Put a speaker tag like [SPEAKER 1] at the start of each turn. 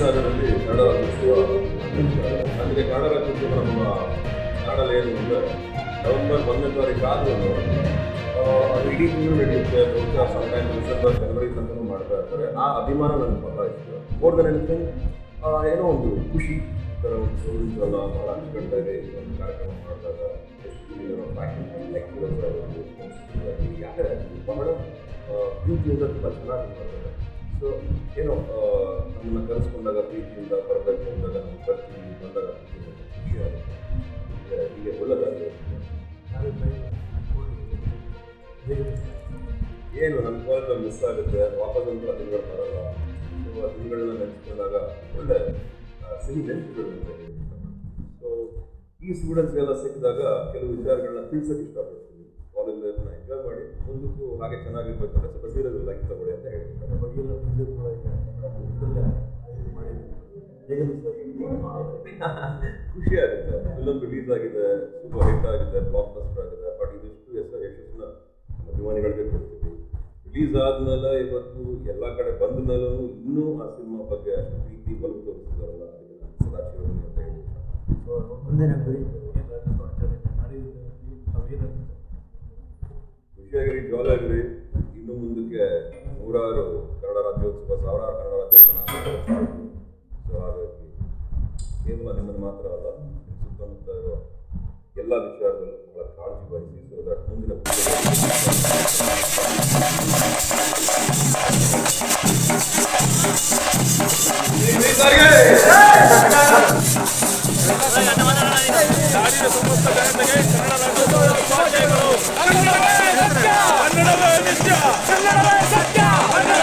[SPEAKER 1] ಸಾಗರದಲ್ಲಿ ಕನ್ನಡ ರಾಜ್ಯೋತ್ಸವ ನನಗೆ ಕನ್ನಡ ರಾಜ್ಯೋತ್ಸವ ನಮ್ಮ ನಾಡಲ್ಲಿ ಏನು ಅಂದರೆ ನವೆಂಬರ್ ಒಂದನೇ ತಾರೀಕು ಆದ್ರೂ ಅದು ಇಡೀ ತಿಂಗಳು ನಡೆಯುತ್ತೆ ಬಹುಶಃ ಸಮಟೈಮ್ ಡಿಸೆಂಬರ್, ಜನವರಿ ತನಕ ಮಾಡ್ತಾ ಇರ್ತಾರೆ. ಆ ಅಭಿಮಾನ ನನಗೆ ಬಹಳ ಇಷ್ಟ ಮೋರ್ ದನ್ ಎನಿಥಿಂಗ್ ಏನೋ ಒಂದು ಖುಷಿ ಥರ ಒಂದು ಸ್ಟೂಡೆಂಟ್ಸ್ ಬಹಳ ಅಚ್ಚುಕಟ್ಟಾಗಿ ಈ ಒಂದು ಕಾರ್ಯಕ್ರಮ ಮಾಡಿದಾಗ ಬಹಳ ಪ್ರೀತಿಯಿಂದ ತುಂಬ ಚೆನ್ನಾಗಿ ಮಾಡ್ತಾರೆ. ಸೊ ಏನೋ ನಮ್ಮನ್ನ ಕರೆಸ್ಕೊಂಡಾಗ ಪ್ರೀತಿಯಿಂದ ಬರಬೇಕು ಅಂದಾಗ ನಾವು ಪ್ರತಿ ಬಂದಾಗ ಹೀಗೆ- ಒಳ್ಳೆದಾಗಿ ಏನು ನಮ್ಮ ಕಾಲೇಜಲ್ಲಿ ಮಿಸ್ ಆಗುತ್ತೆ, ವಾಪಸ್ ಅಂತ ತಿಂಗಳು ಬರಲ್ಲ. ಸೊ ಆ ತಿಂಗಳನ್ನ ನೆನೆಸ್ಕೊಂಡಾಗ ಒಳ್ಳೆ ಸಿಹಿ ನೆನಪುಗಳು ಸೊ ಈ ಸ್ಟೂಡೆಂಟ್ಸ್ಗೆಲ್ಲ ಸಿಕ್ಕಿದಾಗ ಕೆಲವು ವಿಚಾರಗಳನ್ನ ತಿಳಿಸೋಕೆ ಇಷ್ಟಪಡ್ತೀನಿ. ಕಾಲೇಜ್ ಲೈಫ್ನ ಎಂಜಾಯ್ ಮಾಡಿ, ಮುಂದಕ್ಕೂ ಹಾಗೆ ಚೆನ್ನಾಗಿರ್ಬೇಕಂದ್ರೆ ಸ್ವಲ್ಪ ಸೀರಿಯಸ್ ಆಗಿ ತಗೊಳ್ಳಿ ಅಂತ ಹೇಳ್ತೀನಿ. ಖುಷಿ ಆಗುತ್ತೆ ಫಿಲಮ್ ರಿಲೀಸ್ ಆಗಿದೆ ಸೂಪರ್ ಹಿಟ್ ಆಗಿದೆ ಬ್ಲಾಕ್ ಬಸ್ಟರ್ ಆಗಿದೆ ಬಟ್ ಇದಿಷ್ಟು ಎಸ್ ಯಶಸ್ಸನ್ನ ಅಭಿಮಾನಿಗಳಿಗೆ ಕೊಡ್ತೀವಿ. ರಿಲೀಸ್ ಆದ್ಮೇಲೆ ಇವತ್ತು ಎಲ್ಲ ಕಡೆ ಬಂದ ಮೇಲೂ ಇನ್ನೂ ಆ ಸಿನಿಮಾ ಬಗ್ಗೆ ಅಷ್ಟು ಪ್ರೀತಿ ಬಲು ತೋರಿಸಿದಾರಲ್ಲ ಅದಕ್ಕೆ ನಾನು ಸದಾ ಶಿವನಿ ಅಂತ ಹೇಳ್ತೀನಿ
[SPEAKER 2] ಮುಂದಿನ ಗುರಿ
[SPEAKER 1] ಖುಷಿಯಾಗಿರಿ ಜಾಲಿಯಾಗಿರಿ ಇನ್ನು ಮುಂದಕ್ಕೆ ನೂರಾರು ಕನ್ನಡ ರಾಜ್ಯೋತ್ಸವ ಸಾವಿರಾರು ಕನ್ನಡ ರಾಜ್ಯೋತ್ಸವ. ಕೇವಲ ನಿಮ್ಮನ್ನು ಮಾತ್ರ ಅಲ್ಲ ನಿಮ್ಮ ಸುತ್ತಮುತ್ತ ಇರುವ ಎಲ್ಲ ವಿಚಾರದಲ್ಲೂ ಬಹಳ ಕಾಳಜಿ ವಹಿಸಿ ಸೊ ದಟ್ ಮುಂದಿನ
[SPEAKER 3] ಕನ್ನಡ ಕನ್ನಡವೇ ನಿತ್ಯ ಕನ್ನಡವೇ ಸತ್ಯ. ಕನ್ನಡವೇ